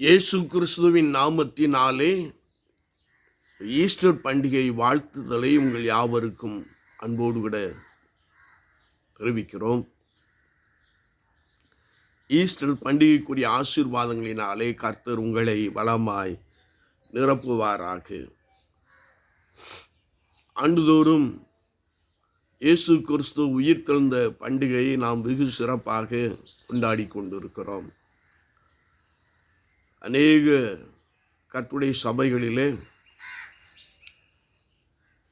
இயேசு கிறிஸ்துவின் நாமத்தினாலே ஈஸ்டர் பண்டிகை வாழ்த்துதலை உங்கள் யாவருக்கும் அன்போடு கூட தெரிவிக்கிறோம். ஈஸ்டர் பண்டிகைக்குரிய ஆசீர்வாதங்களினாலே கர்த்தர் உங்களை வளமாய் நிரப்புவாராக. ஆண்டுதோறும் இயேசு கிறிஸ்து உயிர்த்தெழுந்த பண்டிகையை நாம் வெகு சிறப்பாக கொண்டாடி கொண்டிருக்கிறோம். அநேக கர்த்துடைய சபைகளிலே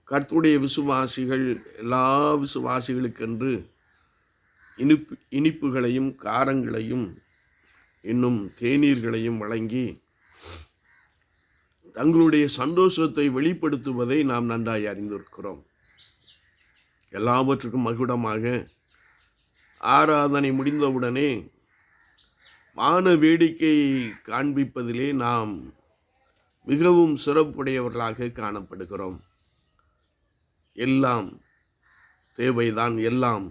கர்த்துடைய விசுவாசிகள் எல்லா விசுவாசிகளுக்கென்று இனிப்பு இனிப்புகளையும் காரங்களையும் இன்னும் தேநீர்களையும் வழங்கி தங்களுடைய சந்தோஷத்தை வெளிப்படுத்துவதை நாம் நன்றாய் அறிந்திருக்கிறோம். எல்லாவற்றுக்கும் மகுடமாக ஆராதனை முடிந்தவுடனே வான வேடிக்கை காண்பிப்பதிலே நாம் மிகவும் சிறப்புடையவர்களாக காணப்படுகிறோம். எல்லாம் தேவைதான் எல்லாம்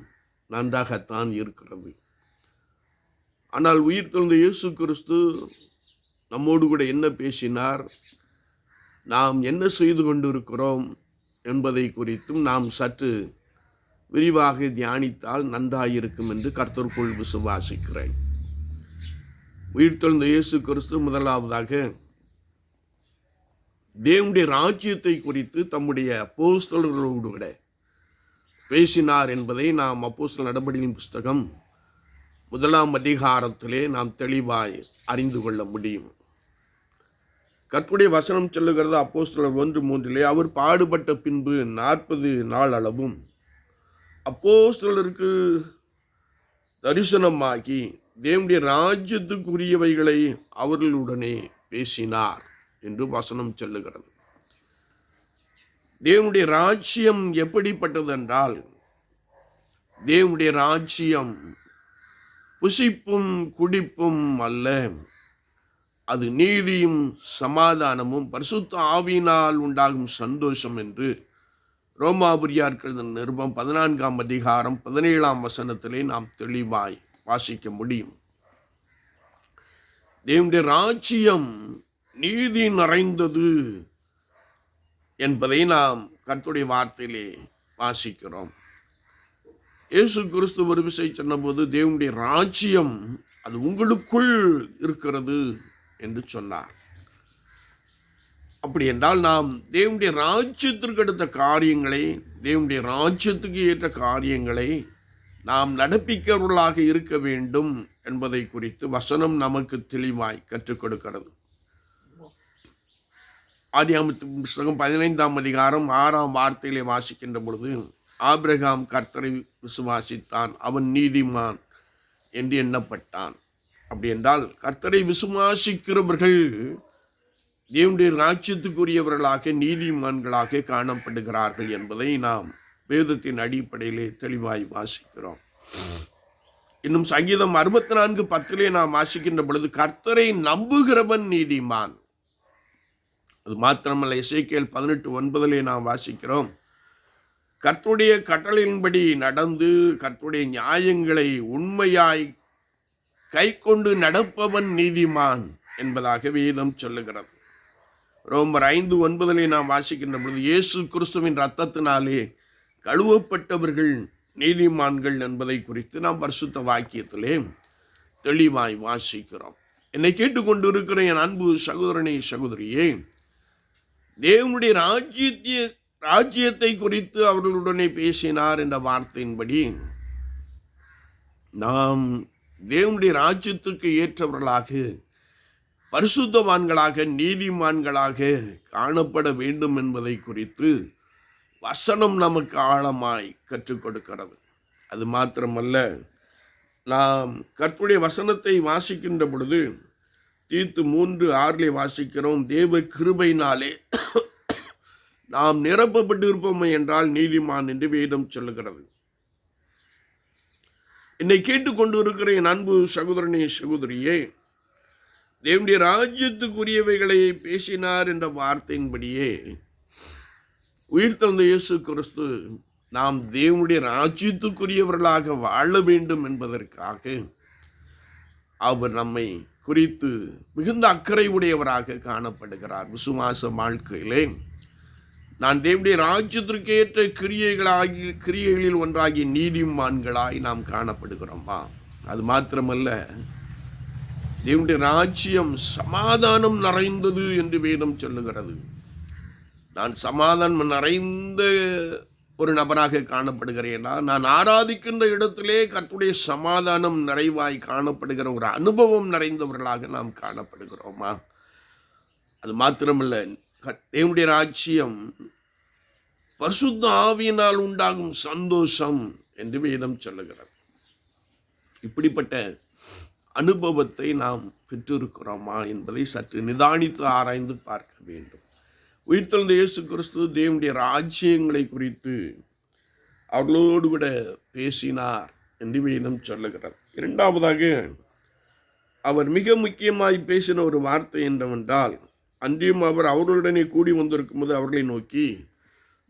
நன்றாகத்தான் இருக்கிறது. ஆனால் உயிர் தெழுந்த இயேசு கிறிஸ்து நம்மோடு கூட என்ன பேசினார்? நாம் என்ன செய்து கொண்டிருக்கிறோம் என்பதை குறித்தும் நாம் சற்று விரிவாக தியானித்தால் நன்றாயிருக்கும் என்று கர்த்தர்க்குள் விசுவாசிக்கிறேன். உயிர்த்தெழுந்த இயேசு கிறிஸ்து முதலாவதாக தேவனுடைய ராஜ்யத்தை குறித்து தம்முடைய அப்போஸ்தலர்களோடு கூட பேசினார் என்பதை நாம் அப்போஸ்தல் நடபடியின் புஸ்தகம் முதலாம் அதிகாரத்திலே நாம் தெளிவாய் அறிந்து கொள்ள முடியும். கற்புடைய வசனம் சொல்லுகிறது அப்போஸ்தலர் ஒன்று மூன்றிலே அவர் பாடுபட்ட பின்பு நாற்பது நாள் அளவும் அப்போஸ்தலருக்கு தரிசனமாகி தேவனுடைய ராஜ்யத்துக்குரியவைகளை அவர்களுடனே பேசினார் என்று வசனம் சொல்லுகிறது. தேவனுடைய ராஜ்யம் எப்படிப்பட்டது என்றால் தேவனுடைய ராஜ்யம் புசிப்பும் குடிப்பும் அல்ல அது நீதியும் சமாதானமும் பரிசுத்த ஆவியினால் உண்டாகும் சந்தோஷம் என்று ரோமாபுரியார்கள் நிருபம் பதினான்காம் அதிகாரம் பதினேழாம் வசனத்திலே நாம் தெளிவாய் வாசிக்க முடியும். தேவனுடைய ராஜ்யம் நீதி நிறைந்தது என்பதை நாம் கத்துடைய வார்த்தையிலே வாசிக்கிறோம். இயேசு கிறிஸ்து ஒரு விசை சொன்னபோது தேவனுடைய ராஜ்யம் அது உங்களுக்குள் இருக்கிறது என்று சொன்னார். அப்படி என்றால் நாம் தேவனுடைய ராஜ்யத்திற்கு எடுத்த காரியங்களை தேவனுடைய ராஜ்யத்துக்கு ஏற்ற காரியங்களை நாம் நடப்பிக்கிறவர்களாக இருக்க வேண்டும் என்பதை குறித்து வசனம் நமக்கு தெளிவாய் கற்றுக் கொடுக்கிறது. ஆதியாமத்து புஸ்தகம் பதினைந்தாம் அதிகாரம் ஆறாம் வார்த்தையிலே வாசிக்கின்ற பொழுது ஆபிரகாம் கர்த்தரை விசுவாசித்தான் அவன் நீதிமான் என்று எண்ணப்பட்டான். அப்படி என்றால் கர்த்தரை விசுவாசிக்கிறவர்கள் தேவனுடைய ராஜ்யத்துக்குரியவர்களாக நீதிமான்களாக காணப்படுகிறார்கள் என்பதை நாம் வேதத்தின் அடிப்படையிலே தெளிவாய் வாசிக்கிறோம். இன்னும் சங்கீதம் அறுபத்தி நான்கு பத்திலே நாம் வாசிக்கின்ற பொழுது கர்த்தரை நம்புகிறவன் நீதிமான். அது மாத்திரமல்ல இசைக்கேல் பதினெட்டு ஒன்பதிலே நாம் வாசிக்கிறோம். கர்த்துடைய கட்டளையின்படி நடந்து கர்த்துடைய நியாயங்களை உண்மையாய் கை கொண்டு நடப்பவன் நீதிமான் என்பதாக வேதம் சொல்லுகிறது. ரோமர் ஐந்து ஒன்பதிலே நாம் வாசிக்கின்ற பொழுது இயேசு கிறிஸ்துவின் ரத்தத்தினாலே கழுவப்பட்டவர்கள் நீதிமான்கள் என்பதை குறித்து நாம் பரிசுத்த வாக்கியத்திலே தெளிவாய் வாசிக்கிறோம். என்னை கேட்டுக்கொண்டு இருக்கிற என் அன்பு சகோதரனே சகோதரியே தேவனுடைய ராஜ்யத்திய ராஜ்யத்தை குறித்து அவர்களுடனே பேசினார் என்ற வார்த்தையின்படி நாம் தேவனுடைய ராஜ்யத்துக்கு ஏற்றவர்களாக பரிசுத்தவான்களாக நீதிமான்களாக காணப்பட வேண்டும் என்பதை குறித்து வசனம் நமக்கு ஆழமாய் கற்றுக் கொடுக்கிறது. அது மாத்திரமல்ல நாம் கற்புடைய வசனத்தை வாசிக்கின்ற பொழுது தீர்த்து மூன்று ஆறிலே வாசிக்கிறோம் தேவ கிருபையினாலே நாம் நிரப்பப்பட்டு இருப்போமே என்றால் நீதிமான் என்று வேதம் சொல்லுகிறது. என்னை கேட்டுக்கொண்டு இருக்கிற என் அன்பு சகோதரனே சகோதரியே தேவனுடைய ராஜ்யத்துக்குரியவைகளை பேசினார் என்ற வார்த்தையின்படியே உயிர்த்தெழுந்த இயேசு கிறிஸ்து நாம் தேவனுடைய ராஜ்யத்துக்குரியவர்களாக வாழ வேண்டும் என்பதற்காக அவர் நம்மை குறித்து மிகுந்த அக்கறை உடையவராக காணப்படுகிறார் விசுவாச வாழ்க்கையிலே. நான் தேவனுடைய ராஜ்யத்திற்கேற்ற கிரியைகளாகி கிரியைகளில் ஒன்றாகி நீதிமான்களாய் நாம் காணப்படுகிறோமா. அது மாத்திரமல்ல தேவனுடைய ராஜ்யம் சமாதானம் நிறைந்தது என்று வேதம் சொல்லுகிறது. நான் சமாதானம் நிறைந்த ஒரு நபராக காணப்படுகிறேனா? நான் ஆராதிக்கின்ற இடத்திலே கத்துடைய சமாதானம் நிறைவாய் காணப்படுகிற ஒரு அனுபவம் நிறைந்தவர்களாக நாம் காணப்படுகிறோமா? அது மாத்திரமல்ல தேவனுடைய ராஜ்யம் பசுத்த ஆவியினால் உண்டாகும் சந்தோஷம் என்று வேதம் சொல்லுகிறது. இப்படிப்பட்ட அனுபவத்தை நாம் பெற்றிருக்கிறோமா என்பதை சற்று நிதானித்து ஆராய்ந்து பார்க்க வேண்டும். உயிர்த்தெழுந்த இயேசு கிறிஸ்து தேவனுடைய ராஜ்யங்களை குறித்து அவர்களோடு கூட பேசினார் என்று வேதம் சொல்லுகிறார் இரண்டாவதாக அவர் மிக முக்கியமாய் பேசின ஒரு வார்த்தை என்னவென்றால் அன்றியும் அவர் அவர்களுடனே கூடி வந்திருக்கும் போது அவர்களை நோக்கி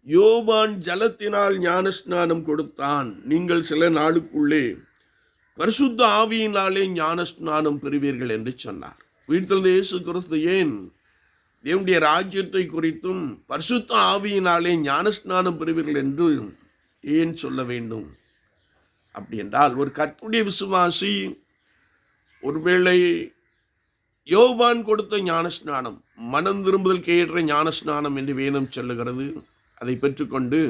யோபான் ஜலத்தினால் ஞானஸ்நானம் கொடுத்தான். நீங்கள் சில நாளுக்குள்ளே பரிசுத்த ஆவியினாலே ஞானஸ்நானம் பெறுவீர்கள் என்று சொன்னார். உயிர்த்தெழுந்த இயேசு கிறிஸ்து ஏன் தேவனுடைய ராஜ்யத்தை குறித்தும் பரிசுத்த ஆவியினாலே ஞானஸ்நானம் பெறுவீர்கள் என்று ஏன் சொல்ல வேண்டும்? அப்படி என்றால் ஒரு கற்புடைய விசுவாசி ஒருவேளை யோவான் கொடுத்த ஞானஸ்நானம் மனம் திரும்புதலுக்கு ஏற்ற ஞானஸ்நானம் என்று வேதம் சொல்லுகிறது. அதை பெற்றுக்கொண்டு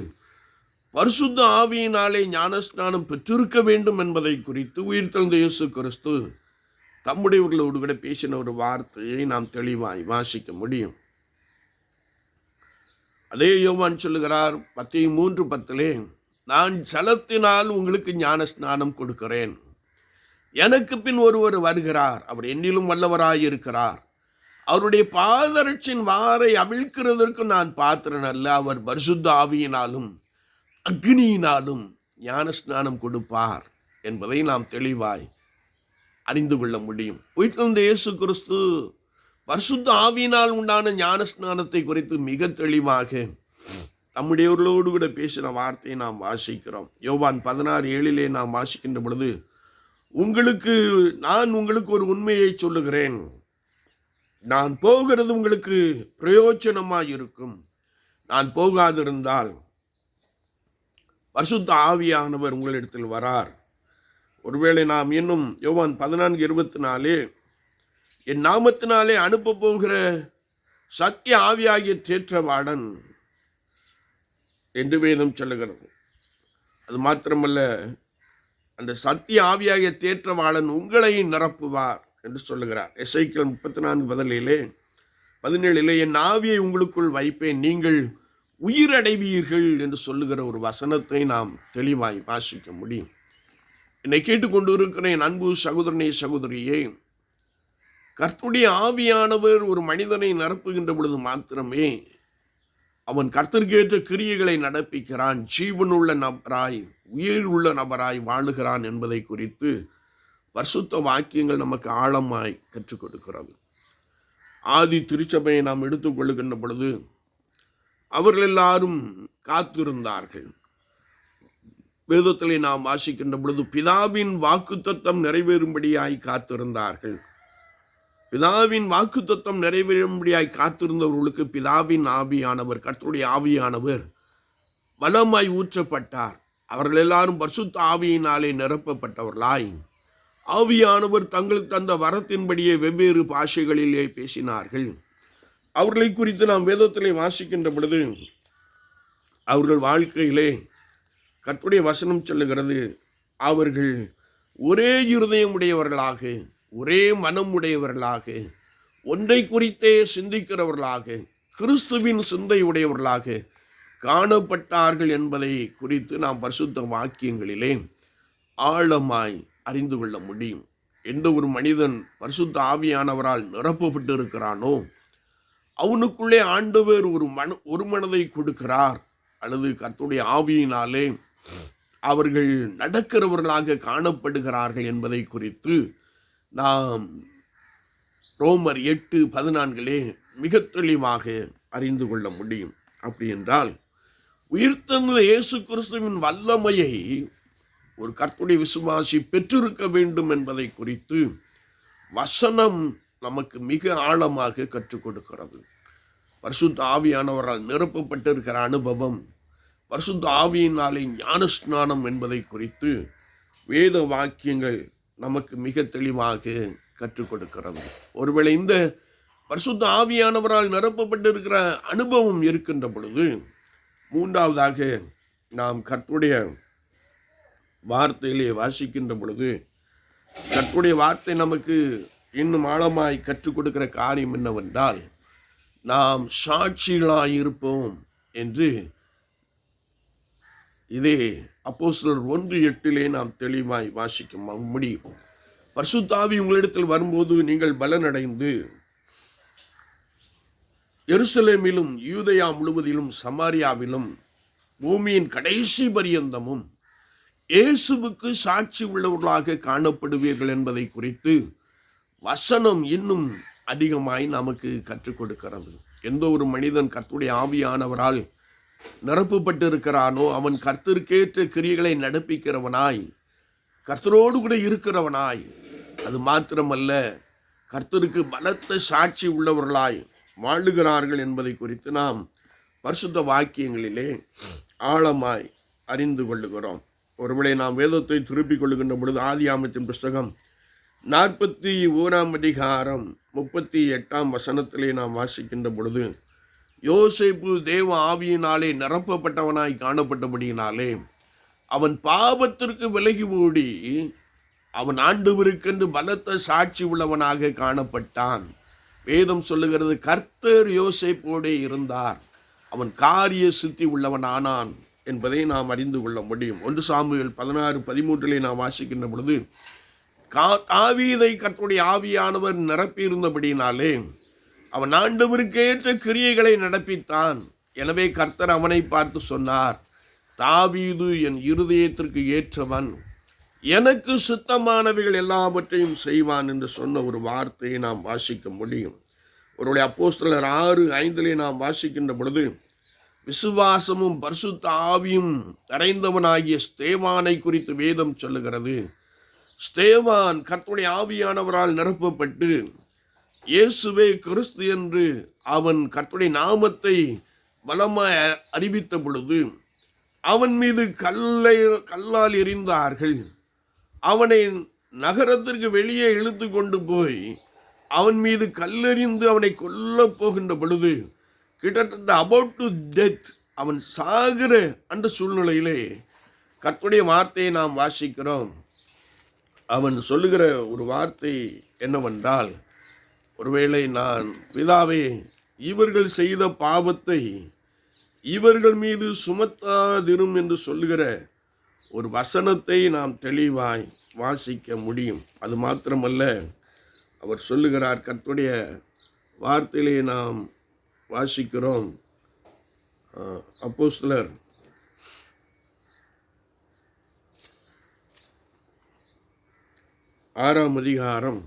பரிசுத்த ஆவியினாலே ஞானஸ்நானம் பெற்றிருக்க வேண்டும் என்பதை குறித்து உயிர்த்தெழுந்த இயேசு கிறிஸ்து தம்முடையவர்களோடு கூட பேசின ஒரு வார்த்தையை நாம் தெளிவாய் வாசிக்க முடியும். அதே யோவான் சொல்லுகிறார் பத்தி மூன்று பத்திலே நான் ஜலத்தினால் உங்களுக்கு ஞான ஸ்நானம் கொடுக்கிறேன். எனக்கு பின் ஒருவர் வருகிறார். அவர் என்னிலும் வல்லவராயிருக்கிறார். அவருடைய பாதரட்சின் வாரை அவிழ்க்கிறதற்கு நான் பாத்திரன் அல்ல. அவர் பரிசுத்த ஆவியினாலும் அக்னியினாலும் ஞான ஸ்நானம் கொடுப்பார். என்பதை நாம் தெளிவாய் அறிந்து கொள்ள முடியும். உயிர்த்தெழுந்த இயேசு கிறிஸ்து பரிசுத்த ஆவியினால் உண்டான ஞான ஸ்நானத்தை குறித்து மிக தெளிவாக நம்முடையவர்களோடு கூட பேசின வார்த்தையை நாம் வாசிக்கிறோம். யோவான் பதினாறு ஏழிலே நாம் வாசிக்கின்ற பொழுது உங்களுக்கு நான் உங்களுக்கு ஒரு உண்மையை சொல்லுகிறேன். நான் போகிறது உங்களுக்கு பிரயோஜனமாக இருக்கும் நான் போகாதிருந்தால் பரிசுத்த ஆவியானவர் உங்களிடத்தில் வரார். ஒருவேளை நாம் இன்னும் யோவான் பதினான்கு இருபத்தி நாலு என் நாமத்தினாலே அனுப்ப போகிற சத்திய ஆவியாகிய தேற்றவாடன் என்று வேதம் சொல்லுகிறது. அது மாத்திரமல்ல அந்த சத்திய ஆவியாகிய தேற்றவாளன் உங்களை நிரப்புவார் என்று சொல்லுகிறார். எஸ்ஐக்கள் முப்பத்தி நான்கு பதிலிலே பதினேழிலே என் ஆவியை உங்களுக்குள் வைப்பேன் நீங்கள் உயிரடைவீர்கள் என்று சொல்லுகிற ஒரு வசனத்தை நாம் தெளிவாய் வாசிக்க முடியும். என்னை கேட்டுக்கொண்டு இருக்கிற என் அன்பு சகோதரனே சகோதரியே கர்த்தருடைய ஆவியானவர் ஒரு மனிதனை நிரப்புகின்ற பொழுது மாத்திரமே அவன் கர்த்தர்கேற்ற கிரியைகளை நடப்பிக்கிறான் ஜீவனுள்ள நபராய் உயிர் உள்ள நபராய் வாழுகிறான் என்பதை குறித்து பரிசுத்த வாக்கியங்கள் நமக்கு ஆழமாய் கற்றுக் கொடுக்கிறது. ஆதி திருச்சபையை நாம் எடுத்துக்கொள்ளுகின்ற பொழுது அவர்கள் எல்லாரும் காத்திருந்தார்கள். வேதத்திலே நாம் வாசிக்கின்ற பொழுது பிதாவின் வாக்குத்தத்தம் நிறைவேறும்படியாய் காத்திருந்தார்கள். பிதாவின் வாக்குத்தத்தம் நிறைவேறும்படியாய் காத்திருந்தவர்களுக்கு பிதாவின் ஆவியானவர் கர்த்தருடைய ஆவியானவர் வளமாய் ஊற்றப்பட்டார். அவர்கள் எல்லாரும் பரிசுத்த ஆவியினாலே நிரப்பப்பட்டவர்களாய். ஆவியானவர் தங்களுக்கு தந்த வரத்தின்படியே வெவ்வேறு பாஷைகளிலே பேசினார்கள். அவர்களை குறித்து நாம் வேதத்திலே வாசிக்கின்ற பொழுது அவர்கள் வாழ்க்கையிலே கர்த்துடைய வசனம் சொல்லுகிறது அவர்கள் ஒரே இருதயம் உடையவர்களாக ஒரே மனம் உடையவர்களாக ஒன்றை குறித்தே சிந்திக்கிறவர்களாக கிறிஸ்துவின் சிந்தை உடையவர்களாக காணப்பட்டார்கள் என்பதை குறித்து நாம் பரிசுத்த வாக்கியங்களிலே ஆழமாய் அறிந்து கொள்ள முடியும். எந்த ஒரு மனிதன் பரிசுத்த ஆவியானவரால் நிரப்பப்பட்டு இருக்கிறானோ அவனுக்குள்ளே ஆண்டவர் ஒரு மன ஒரு மனதை கொடுக்கிறார். அல்லது கத்துடைய ஆவியினாலே அவர்கள் நடக்கிறவர்களாக காணப்படுகிறார்கள் என்பதை குறித்து நாம் ரோமர் எட்டு பதினான்கிலே மிக தெளிவாக அறிந்து கொள்ள முடியும். அப்படி என்றால் உயிர்த்தந்த இயேசு கிறிஸ்துவின் வல்லமையை ஒரு கர்த்தருடைய விசுவாசி பெற்றிருக்க வேண்டும் என்பதை குறித்து வசனம் நமக்கு மிக ஆழமாக கற்றுக் கொடுக்கிறது. பரிசுத்த ஆவியானவரால் நிரப்பப்பட்டிருக்கிற அனுபவம் பரிசுத்த ஆவியினாலே ஞானஸ்நானம் என்பதை குறித்து வேத வாக்கியங்கள் நமக்கு மிக தெளிவாக கற்றுக் கொடுக்கிறது. ஒருவேளை இந்த பரிசுத்த ஆவியானவரால் நிரப்பப்பட்டிருக்கிற அனுபவம் இருக்கின்ற பொழுது மூன்றாவதாக நாம் கற்றுடைய வார்த்தையிலே வாசிக்கின்ற பொழுது கற்றுடைய வார்த்தை நமக்கு இன்னும் ஆழமாய் கற்றுக் கொடுக்கிற காரியம் என்னவென்றால் நாம் சாட்சிகளாயிருப்போம் என்று இதே அப்போஸ்தலர் ஒன்று எட்டிலே நாம் தெளிவாய் வாசிக்க முடியும். பர்சுத்தாவி உங்களிடத்தில் வரும்போது நீங்கள் பலனடைந்து எருசலேமிலும் யூதயா முழுவதிலும் சமாரியாவிலும் பூமியின் கடைசி பரியந்தமும் இயேசுவுக்கு சாட்சி உள்ளவர்களாக காணப்படுவீர்கள் என்பதை குறித்து வசனம் இன்னும் அதிகமாய் நமக்கு கற்றுக் கொடுக்கிறது. எந்த ஒரு மனிதன் கத்துடைய ஆவியானவரால் நிரப்பப்பட்டிருக்கிறானோ? அவன் கர்த்தருக்கேற்ற கிரியைகளை நடப்பிக்கிறவனாய் கர்த்தரோடு கூட இருக்கிறவனாய். அது மாத்திரமல்ல கர்த்தருக்கு பலத்த சாட்சி உள்ளவர்களாய் வாழுகிறார்கள் என்பதை குறித்து நாம் பரிசுத்த வாக்கியங்களிலே ஆழமாய் அறிந்து கொள்ளுகிறோம். ஒருவேளை நாம் வேதத்தை திருப்பிக் கொள்ளுகின்ற பொழுது ஆதியாமத்தின் புஸ்தகம் நாற்பத்தி ஓராம் அதிகாரம் முப்பத்தி எட்டாம் வசனத்திலே நாம் வாசிக்கின்ற பொழுது யோசேப்பு தேவ ஆவியினாலே நிரப்பப்பட்டவனாய் காணப்பட்டபடியினாலே அவன் பாவத்திற்கு விலகி ஓடி அவன் ஆண்டவருக்கென்று பலத்த சாட்சி உள்ளவனாக காணப்பட்டான். வேதம் சொல்லுகிறது கர்த்தர் யோசேப்போடே இருந்தார். அவன் காரிய சித்தி உள்ளவனானான். என்பதை நாம் அறிந்து கொள்ள முடியும். ஒன்று சாமுவேல் பதினாறு பதிமூன்றிலே நாம் வாசிக்கின்ற பொழுது கா தாவீதை கர்த்தருடைய ஆவியானவர் நிரப்பியிருந்தபடினாலே அவன் ஆண்டவருக்கேற்ற கிரியைகளை நடப்பித்தான். எனவே கர்த்தர் அவனை பார்த்து சொன்னார் தாவீது என் இருதயத்திற்கு ஏற்றவன். எனக்கு சுத்தமானவைகள் எல்லாவற்றையும் செய்வான் என்று சொன்ன ஒரு வார்த்தையை நாம் வாசிக்க முடியும். ஒருவருடைய அப்போஸ்தலர் ஆறு ஐந்திலே நாம் வாசிக்கின்ற பொழுது விசுவாசமும் பரிசுத்த ஆவியும் நிறைந்தவனாகிய ஸ்தேவானை குறித்து வேதம் சொல்லுகிறது. ஸ்தேவான் கர்த்தருடைய ஆவியானவரால் நிரப்பப்பட்டு இயேசுவே கிறிஸ்து என்று அவன் கர்த்துடைய நாமத்தை பலமாய் அறிவித்த பொழுது அவன் மீது கல்லை கல்லால் எறிந்தார்கள். அவனை நகரத்திற்கு வெளியே இழுத்து கொண்டு போய் அவன் மீது கல்லெறிந்து அவனை கொல்ல போகின்ற பொழுது கிட்டத்தட்ட அபவுட் டு டெத் அவன் சாகிற அந்த சூழ்நிலையிலே கர்த்தருடைய வார்த்தையை நாம் வாசிக்கிறோம். அவன் சொல்லுகிற ஒரு வார்த்தை என்னவென்றால் ஒருவேளை நான் பிதாவே இவர்கள் செய்த பாவத்தை இவர்கள் மீது சுமத்தாதிரும் என்று சொல்லுகிற ஒரு வசனத்தை நாம் தெளிவாய் வாசிக்க முடியும். அது மாத்திரமல்ல அவர் சொல்லுகிறார் கத்துடைய வார்த்தையிலே நாம் வாசிக்கிறோம். அப்போஸ்தலர். ஆறாம் அதிகாரம்.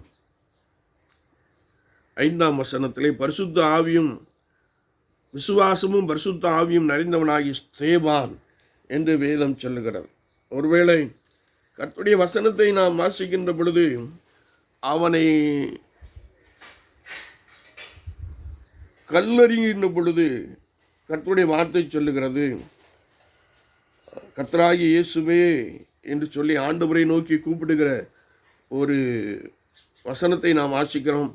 ஐந்தாம் வசனத்திலே பரிசுத்த ஆவியும் விசுவாசமும் பரிசுத்த ஆவியும் நிறைந்தவனாகி ஸ்தேவான் என்று வேதம் சொல்லுகிறது. ஒருவேளை கர்த்தருடைய வசனத்தை நாம் வாசிக்கின்ற பொழுது அவனை கல்லறிகின்ற பொழுது கர்த்தருடைய வார்த்தை சொல்லுகிறது. கர்த்தராகி இயேசுவே என்று சொல்லி ஆண்டவரை நோக்கி கூப்பிடுகிற ஒரு வசனத்தை நாம் வாசிக்கிறோம்.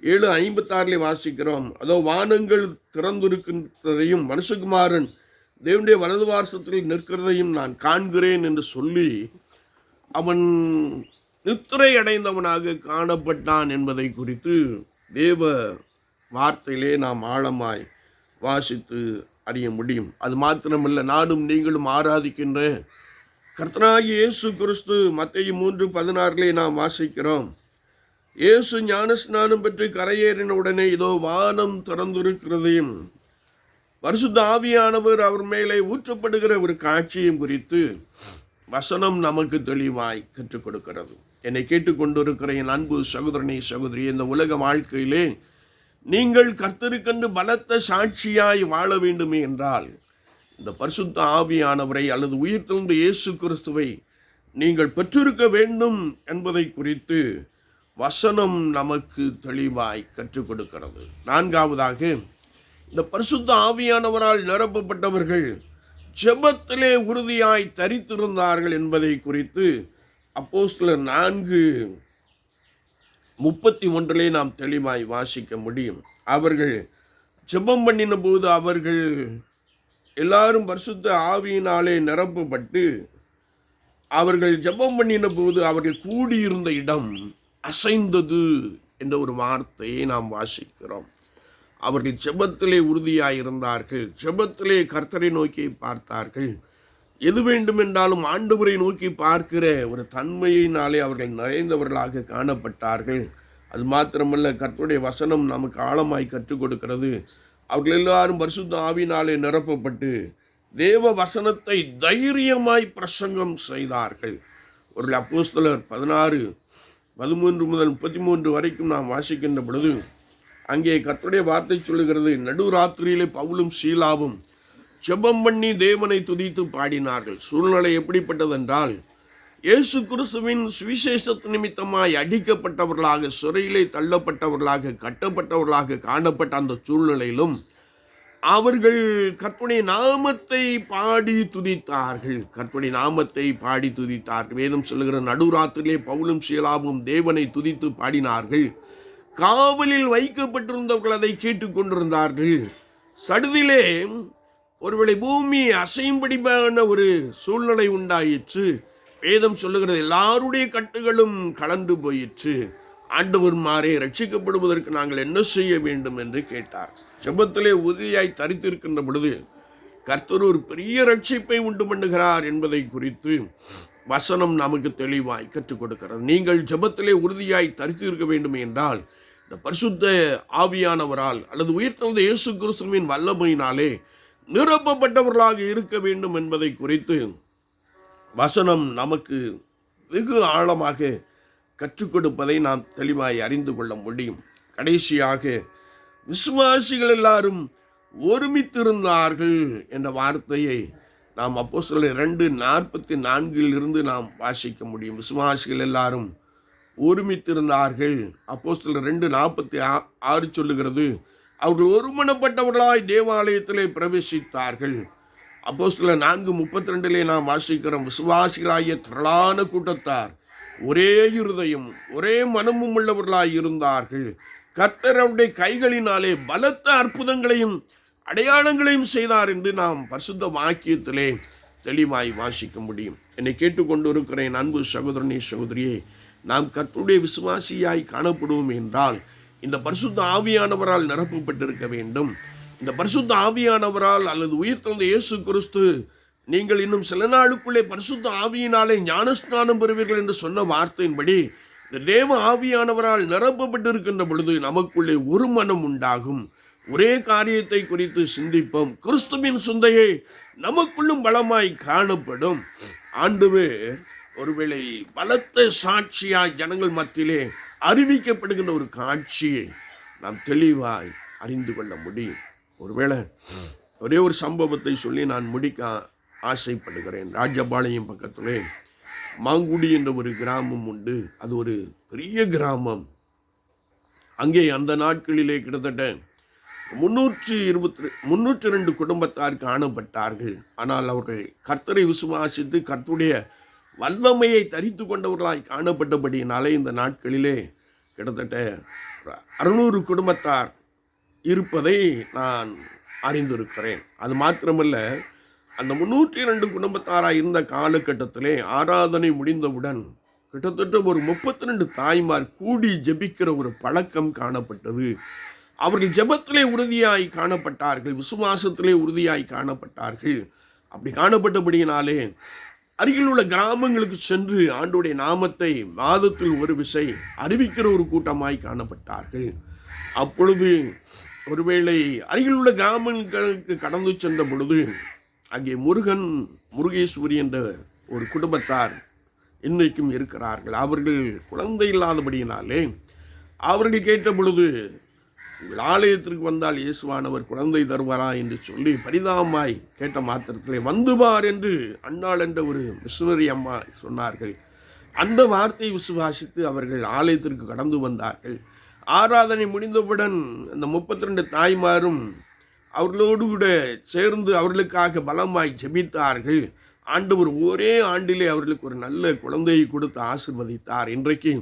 ஏழு ஐம்பத்தாறிலே வாசிக்கிறோம். அதோ வானங்கள் திறந்திருக்கின்றதையும் மனுஷகுமாரன் தேவனுடைய வலது வாரசத்தில் நிற்கிறதையும் நான் காண்கிறேன் என்று சொல்லி அவன் நித்திரை அடைந்தவனாக காணப்பட்டான் என்பதை குறித்து தேவ வார்த்தையிலே நாம் ஆழமாய் வாசித்து அறிய முடியும். அது மாத்திரமல்ல நானும் நீங்களும் ஆராதிக்கின்ற கர்த்தனாகி இயேசு கிறிஸ்து மத்திய மூன்று பதினாறிலே நாம் வாசிக்கிறோம். இயேசு ஞானஸ்நானம் பெற்று கரையேறின உடனே இதோ வானம் திறந்திருக்கிறதையும் பரிசுத்த ஆவியானவர் அவர் மேலே ஊற்றப்படுகிற ஒரு காட்சியும் குறித்து வசனம் நமக்கு தெளிவாய் கற்றுக் கொடுக்கிறது. என்னை கேட்டுக்கொண்டிருக்கிற என் அன்பு சகோதரனே சகோதரி இந்த உலக வாழ்க்கையிலே நீங்கள் கர்த்தருக்கென்று பலத்த சாட்சியாய் வாழ வேண்டுமே என்றால் இந்த பரிசுத்த ஆவியானவரை அல்லது உயிர்த்தெழுந்த இயேசு கிறிஸ்துவை நீங்கள் பெற்றிருக்க வேண்டும் என்பதை குறித்து வசனம் நமக்கு தெளிவாய் கற்றுக் கொடுக்கிறது. நான்காவதாக இந்த பரிசுத்த ஆவியானவரால் நிரப்பப்பட்டவர்கள் ஜெபத்திலே உறுதியாய் தரித்திருந்தார்கள் என்பதை குறித்து அப்போஸ்தலர் நான்கு முப்பத்தி ஒன்றிலே நாம் தெளிவாய் வாசிக்க முடியும். அவர்கள் ஜெபம் பண்ணின போது அவர்கள் எல்லாரும் பரிசுத்த ஆவியினாலே நிரப்பப்பட்டு அவர்கள் ஜெபம் பண்ணின போது அவர்கள் கூடியிருந்த இடம் அசைந்தது என்ற ஒரு வார்த்தையை நாம் வாசிக்கிறோம். அவர்கள் செபத்திலே உறுதியாக இருந்தார்கள் செபத்திலே கர்த்தரை நோக்கி பார்த்தார்கள். எது வேண்டுமென்றாலும் ஆண்டவரை நோக்கி பார்க்கிற ஒரு தன்மையினாலே அவர்கள் நிறைந்தவர்களாக காணப்பட்டார்கள். அது மாத்திரமல்ல கர்த்தருடைய வசனம் நமக்கு ஆழமாய் கற்றுக் கொடுக்கிறது. அவர்கள் எல்லாரும் பரிசுத்த ஆவினாலே நிரப்பப்பட்டு தேவ வசனத்தை தைரியமாய் பிரசங்கம் செய்தார்கள். ஒரு அப்போஸ்தலர் பதினாறு பதிமூன்று முதல் முப்பத்தி மூன்று வரைக்கும் நாம் வாசிக்கின்ற பொழுது அங்கே கர்த்தருடைய வார்த்தை சொல்லுகிறது நடுராத்திரியிலே பவுலும் சீலாவும் ஜெபம் பண்ணி தேவனை துதித்து பாடினார்கள். சூழ்நிலை எப்படிப்பட்டதென்றால் இயேசு கிறிஸ்துவின் சுவிசேஷத்து நிமித்தமாய் அடிக்கப்பட்டவர்களாக சிறையிலே தள்ளப்பட்டவர்களாக கட்டப்பட்டவர்களாக காணப்பட்ட அந்த சூழ்நிலையிலும் அவர்கள் கற்பனை நாமத்தை பாடி துதித்தார்கள். கற்பனை நாமத்தை பாடி துதித்தார்கள். வேதம் சொல்லுகிற நடுராத்திரிலே பவுலும் சீலாவும் தேவனை துதித்து பாடினார்கள். காவலில் வைக்கப்பட்டிருந்தவர்கள் அதை கேட்டுக்கொண்டிருந்தார்கள் சடுதிலே ஒருவேளை பூமி அசையும்படியான ஒரு சூழ்நிலை உண்டாயிற்று. வேதம் சொல்லுகிறது எல்லாருடைய கட்டுகளும் கலந்து போயிற்று. ஆண்டவர் மாறே ரட்சிக்கப்படுவதற்கு நாங்கள் என்ன செய்ய வேண்டும் என்று கேட்டார். ஜபத்திலே உறுதியாய் தரித்திருக்கின்ற பொழுது கர்த்தர் ஒரு பெரிய ரட்சிப்பை உண்டு பண்ணுகிறார் என்பதை குறித்து வசனம் நமக்கு தெளிவாய் கற்றுக் கொடுக்கிறது. நீங்கள் ஜபத்திலே உறுதியாய் தரித்து இருக்க வேண்டும் என்றால் இந்த பரிசுத்த ஆவியானவரால் அல்லது உயிர்த்தெழுந்த இயேசு கிறிஸ்துவின் வல்லமையினாலே நிரப்பப்பட்டவர்களாக இருக்க வேண்டும் என்பதை குறித்து வசனம் நமக்கு வெகு ஆழமாக கற்றுக் கொடுப்பதை நாம் தெளிவாய் அறிந்து கொள்ள முடியும். கடைசியாக விசுவாசிகள் எல்லாரும் ஒருமித்திருந்தார்கள் என்ற வார்த்தையை நாம் அப்போ சொல்ல ரெண்டு நாற்பத்தி நான்கில் இருந்து நாம் வாசிக்க முடியும். விசுவாசிகள் எல்லாரும் ஒருமித்திருந்தார்கள். அப்போ சில ரெண்டு நாற்பத்தி ஆறு சொல்லுகிறது அவர்கள் ஒருமனப்பட்டவர்களாய் தேவாலயத்திலே பிரவேசித்தார்கள். அப்போ சில நான்கு முப்பத்தி ரெண்டிலே நாம் வாசிக்கிறோம் விசுவாசிகளாகிய திரளான கூட்டத்தார் ஒரே இருதயம் ஒரே மனமும் உள்ளவர்களாய் இருந்தார்கள். கர்த்தர் அவருடைய கைகளினாலே பலத்த அற்புதங்களையும் அடையாளங்களையும் செய்தார் என்று நாம் பரிசுத்த வாக்கியத்திலே தெளிவாய் வாசிக்க முடியும் என்னை கேட்டுக்கொண்டு இருக்கிறேன் அன்பு சகோதரனே சகோதரியே. நாம் கர்த்தருடைய விசுவாசியாய் காணப்படுவோம் என்றால் இந்த பரிசுத்த ஆவியானவரால் நிரப்பப்பட்டிருக்க வேண்டும். இந்த பரிசுத்த ஆவியானவரால் அல்லது உயிர்த்தெழுந்த இயேசு கிறிஸ்து நீங்கள் இன்னும் சில நாளுக்குள்ளே பரிசுத்த ஆவியினாலே ஞானஸ்நானம் பெறுவீர்கள் என்று சொன்ன வார்த்தையின்படி இந்த தேவ ஆவியானவரால் நிரப்பப்பட்டிருக்கின்ற பொழுது நமக்குள்ளே ஒரு மனம் உண்டாகும். ஒரே காரியத்தை குறித்து சிந்திப்போம். கிறிஸ்துவின் சிந்தையை நமக்குள்ளும் பலமாய் காணப்படும். ஆண்டுவே ஒருவேளை பலத்த சாட்சியாய் ஜனங்கள் மத்தியிலே அறிவிக்கப்படுகின்ற ஒரு காட்சியை நாம் தெளிவாய் அறிந்து கொள்ள முடியும். ஒருவேளை ஒரே ஒரு சம்பவத்தை சொல்லி நான் முடிக்க ஆசைப்படுகிறேன். ராஜபாளையம் பக்கத்திலே மாங்குடி என்ற ஒரு கிராமம் உண்டு. அது ஒரு பெரிய கிராமம். அங்கே அந்த நாட்களிலே கிட்டத்தட்ட முன்னூற்றி இருபத்தி முன்னூற்றி ரெண்டு குடும்பத்தார் காணப்பட்டார்கள். ஆனால் அவர்கள் கர்த்தரை விசுவாசித்து கர்த்துடைய வல்லமையை தரித்து கொண்டவர்களாய் காணப்பட்டபடியினாலே இந்த நாட்களிலே கிட்டத்தட்ட அறுநூறு குடும்பத்தார் இருப்பதை நான் அறிந்திருக்கிறேன். அது மாத்திரமல்ல அந்த முன்னூற்றி இரண்டு குடும்பத்தாராக இருந்த காலகட்டத்திலே ஆராதனை முடிந்தவுடன் கிட்டத்தட்ட ஒரு முப்பத்தி ரெண்டு தாய்மார் கூடி ஜெபிக்கிற ஒரு பழக்கம் காணப்பட்டது. அவர்கள் ஜபத்திலே உறுதியாய் காணப்பட்டார்கள் விசுவாசத்திலே உறுதியாய் காணப்பட்டார்கள். அப்படி காணப்பட்டபடியினாலே அருகில் உள்ள கிராமங்களுக்கு சென்று ஆண்டுடைய நாமத்தை மாதத்தில் ஒரு விசை அறிவிக்கிற ஒரு கூட்டமாய் காணப்பட்டார்கள். அப்பொழுது ஒருவேளை அருகில் உள்ள கிராமங்களுக்கு கடந்து சென்ற பொழுது அங்கே முருகன் முருகேஸ்வரி என்ற ஒரு குடும்பத்தார் இன்றைக்கும் இருக்கிறார்கள். அவர்கள் குழந்தை இல்லாதபடியினாலே அவர்கள் கேட்ட பொழுது உங்கள் ஆலயத்திற்கு வந்தால் இயேசுவானவர் குழந்தை தருவாரா? என்று சொல்லி பரிதாபமாய் கேட்ட மாத்திரத்திலே வந்துவார் என்று அன்னாள் என்ற ஒரு விஸ்வரி அம்மா சொன்னார்கள். அந்த வார்த்தையை விசுவாசித்து அவர்கள் ஆலயத்திற்கு கடந்து வந்தார்கள். ஆராதனை முடிந்தவுடன் அந்த முப்பத்தி ரெண்டு தாய்மாரும் அவர்களோடு கூட சேர்ந்து அவர்களுக்காக பலமாய் ஜெபித்தார்கள். ஆண்டவர் ஒரே ஆண்டிலே அவர்களுக்கு ஒரு நல்ல குழந்தையை கொடுத்து ஆசிர்வதித்தார். இன்றைக்கு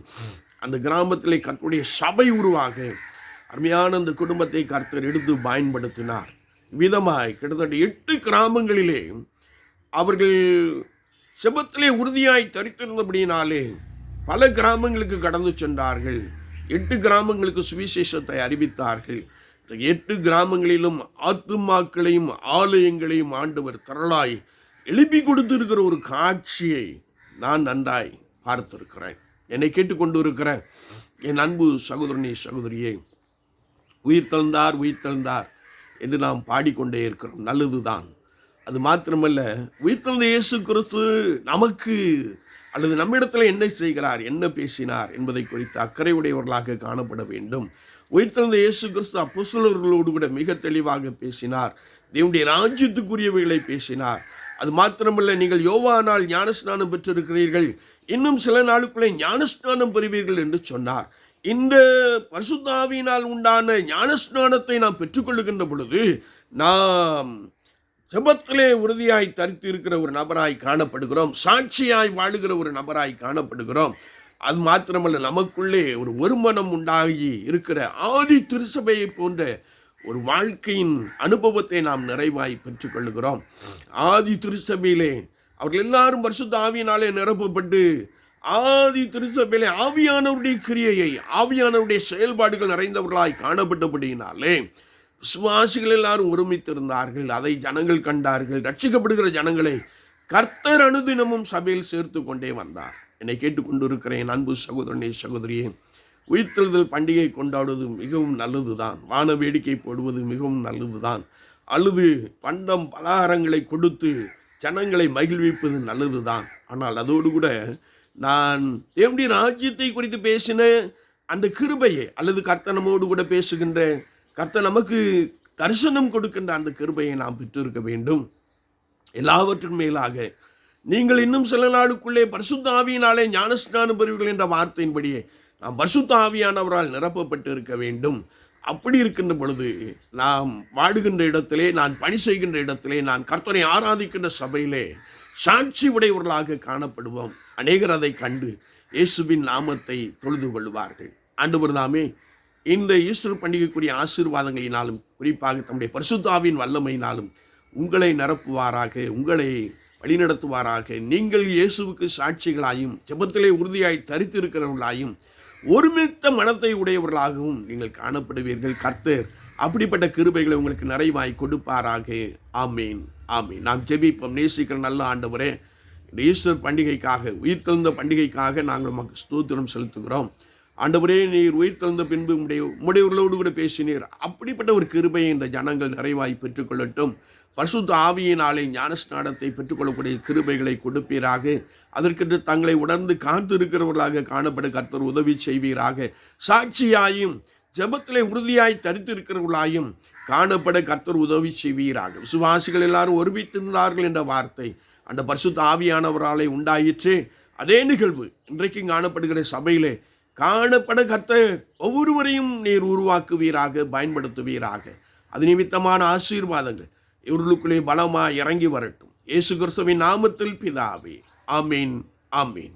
அந்த கிராமத்திலே கற்புடைய சபை உருவாக அருமையான அந்த குடும்பத்தை கர்த்தர் எடுத்து பயன்படுத்தினார். விதமாய் கிட்டத்தட்ட எட்டு கிராமங்களிலே அவர்கள் செபத்திலே உறுதியாய் தரித்திருந்தபடியினாலே பல கிராமங்களுக்கு கடந்து சென்றார்கள். எட்டு கிராமங்களுக்கு சுவிசேஷத்தை அறிவித்தார்கள். எட்டு கிராமங்களிலும் ஆத்துமாக்களையும் ஆலயங்களையும் ஆண்டவர் திரளாய் எழுப்பி கொடுத்திருக்கிற ஒரு காட்சியை நான் நன்றாய் பார்த்திருக்கிறேன். என்னை கேட்டுக்கொண்டு இருக்கிற என் அன்பு சகோதரனே சகோதரியே உயிர் தந்தார் உயிர் தந்தார் என்று நாம் பாடிக்கொண்டே இருக்கிறோம். நல்லதுதான். அது மாத்திரமல்ல உயிர்த்தெழுந்த இயேசு கிறிஸ்து நமக்கு அல்லது நம்மிடத்தில் என்ன செய்கிறார் என்ன பேசினார் என்பதை குறித்து அக்கறை உடையவர்களாக காணப்பட வேண்டும். உயிர்த்தெழுந்த இயேசு கிறிஸ்து அப்போஸ்தலர்களோடு கூட மிக தெளிவாக பேசினார். தேவனுடைய ராஜ்யத்துக்குரியவைகளை பேசினார். அது மாத்திரமல்ல நீங்கள் யோவானால் ஞானஸ்நானம் பெற்றிருக்கிறீர்கள். இன்னும் சில நாளுக்குள்ளே ஞானஸ்நானம் பெறுவீர்கள் என்று சொன்னார். இந்த பரிசுத்தாவியினால் உண்டான ஞானஸ்நானத்தை நாம் பெற்றுக்கொள்ளுகின்ற பொழுது நாம் செபத்திலே உறுதியாய் தரித்து இருக்கிற ஒரு நபராய் காணப்படுகிறோம். சாட்சியாய் வாழுகிற ஒரு நபராய் காணப்படுகிறோம். அது மாத்திரமல்ல நமக்குள்ளே ஒரு ஒருமனம் உண்டாகி இருக்கிற ஆதி திருசபையை போன்ற ஒரு வாழ்க்கையின் அனுபவத்தை நாம் நிறைவாய் பெற்றுக்கொள்கிறோம் ஆதி திருச்சபையிலே அவர்கள் எல்லாரும் வருஷத்து ஆவியினாலே நிரப்பப்பட்டு ஆதி திருச்சபையிலே ஆவியானவருடைய கிரியையை ஆவியானவருடைய செயல்பாடுகள் நிறைந்தவர்களாய் காணப்பட்டபடியினாலே விசுவாசிகள் எல்லாரும் ஒருமித்திருந்தார்கள். அதை ஜனங்கள் கண்டார்கள். ரட்சிக்கப்படுகிற ஜனங்களை கர்த்தர் அனுதினமும் சபையில் சேர்த்து கொண்டே வந்தார். என்னை கேட்டுக்கொண்டிருக்கிறேன் அன்பு சகோதரனே சகோதரியே உயிர்த்தெழுதல் பண்டிகை கொண்டாடுவது மிகவும் நல்லது தான் வான வேடிக்கை போடுவது மிகவும் நல்லது தான் அல்லது பண்டம் பலகாரங்களை கொடுத்து ஜனங்களை மகிழ்விப்பது நல்லது தான் ஆனால் அதோடு கூட நான் தேவனுடைய ராஜ்யத்தை குறித்து பேசின அந்த கிருபையை அல்லது கர்த்தனமோடு கூட பேசுகின்ற கர்த்த நமக்கு தரிசனம் கொடுக்கின்ற அந்த கிருபையை நாம் பெற்றிருக்க வேண்டும். எல்லாவற்றின் மேலாக நீங்கள் இன்னும் சில நாளுக்குள்ளே பரிசுத்த ஆவியினாலே ஞானஸ்நானம் பெறுவீர்கள் என்ற வார்த்தையின்படியே நாம் பரிசுத்த ஆவியானவரால் நிரப்பப்பட்டு இருக்க வேண்டும். அப்படி இருக்கின்ற பொழுது நாம் வாடுகின்ற இடத்திலே நான் பணி செய்கின்ற இடத்திலே நான் கர்த்தரை ஆராதிக்கின்ற சபையிலே சாட்சி உடையவர்களாக காணப்படுவோம். அநேகர் அதை கண்டு இயேசுவின் நாமத்தை தொழுது கொள்வார்கள். ஆண்டு தாமே இந்த ஈஸ்டர் பண்டிகைக்குரிய ஆசீர்வாதங்களினாலும் குறிப்பாக தம்முடைய பரிசுத்தாவின் வல்லமையினாலும் உங்களை நிரப்புவாராக உங்களை வழிநடத்துவாராக. நீங்கள் இயேசுவுக்கு சாட்சிகளாயும் ஜெபத்திலே உறுதியாய் தரித்திருக்கிறவர்களாயும் ஒருமித்த மனத்தை உடையவர்களாகவும் நீங்கள் காணப்படுவீர்கள். கர்த்தர் அப்படிப்பட்ட கிருபைகளை உங்களுக்கு நிறைவாய் கொடுப்பாராக. ஆமீன் ஆமீன். நாம் ஜெபிப்போம். நேசிக்கிற நல்ல ஆண்டவரே ஈஸ்டர் பண்டிகைக்காக உயிர்த்தெழுந்த பண்டிகைக்காக நாங்கள் உமக்கு ஸ்தோத்திரம் செலுத்துகிறோம். ஆண்டவரே நீர் உயிர் தழுந்த பின்பு உடைய உடையவர்களோடு கூட பேசினீர். அப்படிப்பட்ட ஒரு கிருபையை இந்த ஜனங்கள் நிறைவாய் பெற்றுக்கொள்ளட்டும். பரிசுத்த ஆவியினாலே ஞானஸ்நானத்தை பெற்றுக்கொள்ளக்கூடிய கிருபைகளை கொடுப்பீராக. அதற்கென்று தங்களை உணர்ந்து காத்திருக்கிறவர்களாக காணப்பட கர்த்தர் உதவி செய்வீராக. சாட்சியாயும் ஜபத்திலே உறுதியாய் தரித்திருக்கிறவர்களாயும் காணப்பட கர்த்தர் உதவி செய்வீராக. விசுவாசிகள் எல்லாரும் ஒருமித்திருந்தார்கள் என்ற வார்த்தை அந்த பரிசுத்த ஆவியானவராலே உண்டாயிற்று. அதே நிகழ்வு இன்றைக்கும் காணப்படுகிற சபையிலே காணப்பட ஒவ்வொருவரையும் நீர் உருவாக்குவீராக பயன்படுத்துவீராக. அது நிமித்தமான ஆசீர்வாதங்கள். இவர்களுக்குள்ளே பலமாக இறங்கி வரட்டும். இயேசு கிறிஸ்துவின் நாமத்தில் பிதாவே. ஆமீன் ஆமீன்.